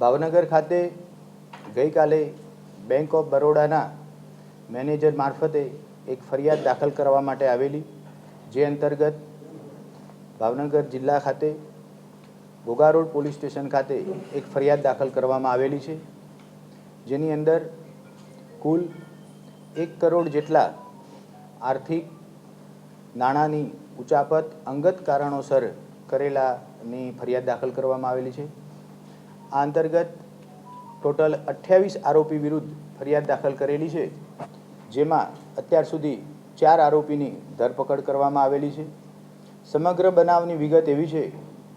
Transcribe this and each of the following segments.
ભાવનગર ખાતે ગઈકાલે bank of બરોડાના manager મારફતે એક ફરિયાદ દાખલ કરવા માટે આવેલી, જે અંતર્ગત ભાવનગર જિલ્લા ખાતે ગોગા રોડ પોલીસ સ્ટેશન ખાતે એક ફરિયાદ દાખલ કરવામાં આવેલી છે. જેની અંદર કુલ એક કરોડ જેટલા આર્થિક નાણાંની ઉચાપત અંગત કારણોસર કરેલાની ફરિયાદ દાખલ કરવામાં આવેલી છે. આ અંતર્ગત ટોટલ અઠ્યાવીસ આરોપી વિરુદ્ધ ફરિયાદ દાખલ કરેલી છે. જેમાં અત્યાર સુધી ચાર આરોપીની ધરપકડ કરવામાં આવેલી છે. સમગ્ર બનાવની વિગત એવી છે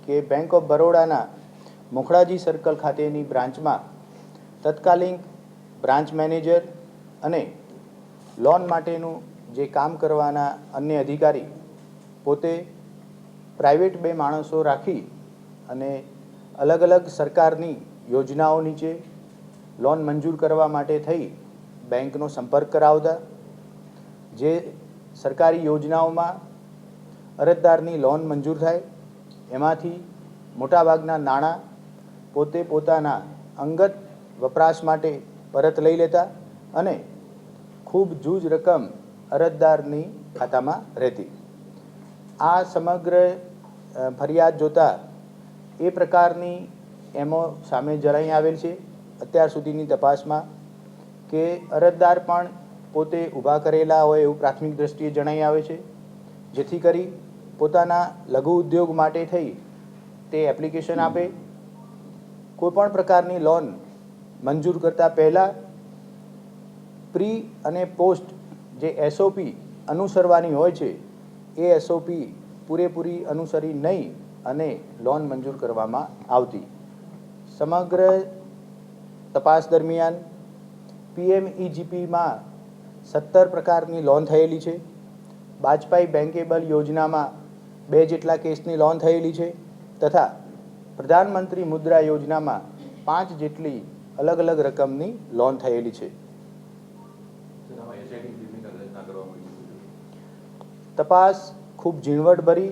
કે બેંક ઓફ બરોડાના મોખડાજી સર્કલ ખાતેની બ્રાન્ચમાં તત્કાલીન બ્રાન્ચ મેનેજર અને લોન માટેનું જે કામ કરવાના અન્ય અધિકારી પોતે પ્રાઇવેટ બે માણસો રાખી અને અલગ અલગ સરકારની યોજનાઓ નીચે લોન મંજૂર કરવા માટે થઈ બેંકનો સંપર્ક કરાવતા, જે સરકારી યોજનાઓમાં અરજદારની લોન મંજૂર થાય, એમાંથી મોટાભાગના નાણાં પોતે પોતાના અંગત વપરાશ માટે પરત લઈ લેતા અને ખૂબ જૂજ રકમ અરજદારની ખાતામાં રહેતી. આ સમગ્ર ફરિયાદ જોતા એ પ્રકારની એમો સામે જણાઈ આવેલ છે. અત્યાર સુધીની તપાસમાં કે અરજદાર પણ પોતે ઊભા કરેલા હોય એવું પ્રાથમિક દ્રષ્ટિએ જણાઈ આવે છે. જેથી કરી પોતાના લઘુ ઉદ્યોગ માટે થઈ તે એપ્લિકેશન આપે. કોઈપણ પ્રકારની લોન મંજૂર કરતાં પહેલાં પ્રી અને પોસ્ટ જે એસઓપી અનુસરવાની હોય છે, એ એસઓપી પૂરેપૂરી અનુસરી નહીં અને લોન મંજૂર કરવામાં આવતી. સમગ્ર તપાસ દરમિયાન પીએમઈજીપીમાં સત્તર પ્રકારની લોન થયેલી છે. વાજપાઈ બેન્કેબલ યોજનામાં બે જેટલા કેસની લોન થયેલી છે તથા પ્રધાનમંત્રી મુદ્રા યોજનામાં પાંચ જેટલી અલગ અલગ રકમની લોન થયેલી છે. તપાસ ખૂબ ઝીણવટભરી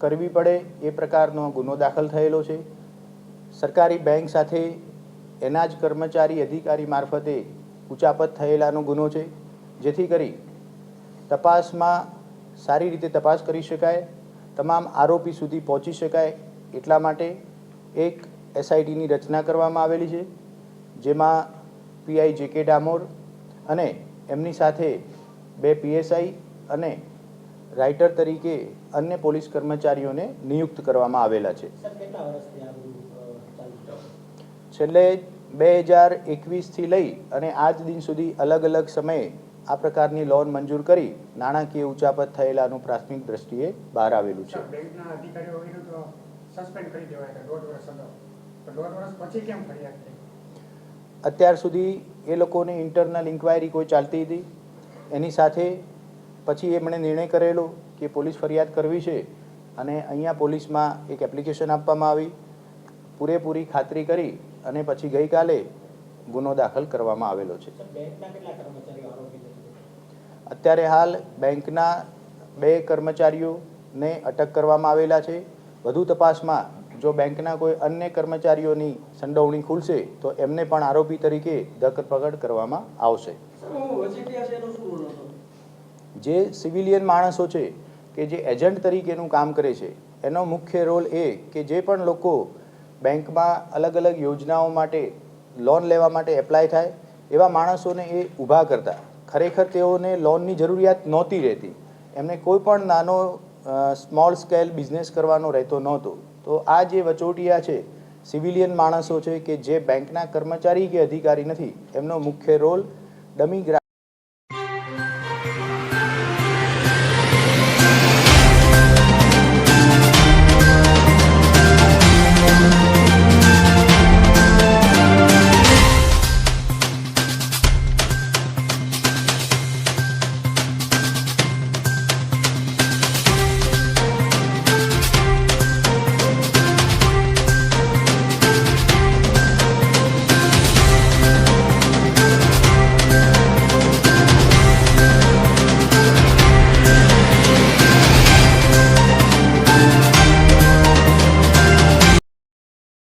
કરવી પડે એ પ્રકારનો ગુનો દાખલ થયેલો છે. સરકારી બેંક સાથે એના જ કર્મચારી અધિકારી મારફતે ઉચાપત થયેલાનો ગુનો છે. જેથી કરી તપાસમાં સારી રીતે તપાસ કરી શકાય, તમામ આરોપી સુધી પહોંચી શકાય એટલા માટે એક એસઆઈટીની રચના કરવામાં આવેલી છે, જેમાં પીઆઈ જે કે ડામોર અને એમની સાથે બે પીએસઆઈ અને રાઇટર તરીકે અન્ય પોલીસ કર્મચારીઓને નિયુક્ત કરવામાં આવેલા છે. છેલ્લે બે હજાર એકવીસથી લઈ અને આજ દિન સુધી અલગ અલગ સમયે આ પ્રકારની લોન મંજૂર કરી નાણાકીય ઉચાપત થયેલાનું પ્રાથમિક દ્રષ્ટિએ બહાર આવેલું છે. સર, બેંકના અધિકારીઓ વિરુદ્ધ સસ્પેન્ડ કરી દેવાય હતા દોઢ વર્ષ અગાઉ તો દોઢ વર્ષ પછી કેમ ફરિયાદ થઈ? અત્યાર સુધી એ લોકોની ઇન્ટરનલ ઇન્ક્વાયરી કોઈ ચાલતી હતી? એની સાથે પછી એમણે નિર્ણય કરેલો કે પોલીસ ફરિયાદ કરવી છે અને અહીંયા પોલીસમાં એક એપ્લિકેશન આપવામાં આવી. પૂરેપૂરી ખાતરી કરી અને પછી ગઈકાલે ગુનો દાખલ કરવામાં આવેલો છે. અત્યારે હાલ બેંકના બે કર્મચારીઓને અટક કરવામાં આવેલા છે. વધુ તપાસમાં જો બેંકના કોઈ અન્ય કર્મચારીઓની સંડોવણી ખુલશે તો એમને પણ આરોપી તરીકે ધરપકડ કરવામાં આવશે સર હું વચેટિયા છે એનો શું રોલ હતો જે સિવિલિયન માણસો છે, કે જે એજન્ટ તરીકેનું કામ કરે છે, એનો મુખ્ય રોલ એ કે જે પણ લોકો બેંકમાં અલગ અલગ યોજનાઓ માટે લોન લેવા માટે એપ્લાય થાય, એવા માણસોને એ ઊભા કરતા. ખરેખર તેઓને લોનની જરૂરિયાત નહોતી રહેતી. એમને કોઈ પણ નાનો સ્મોલ સ્કેલ બિઝનેસ કરવાનો રહેતો નહોતો. તો આ જે વચોટિયા છે, સિવિલિયન માણસો છે કે જે બેંકના કર્મચારી કે અધિકારી નથી, એમનો મુખ્ય રોલ ડમી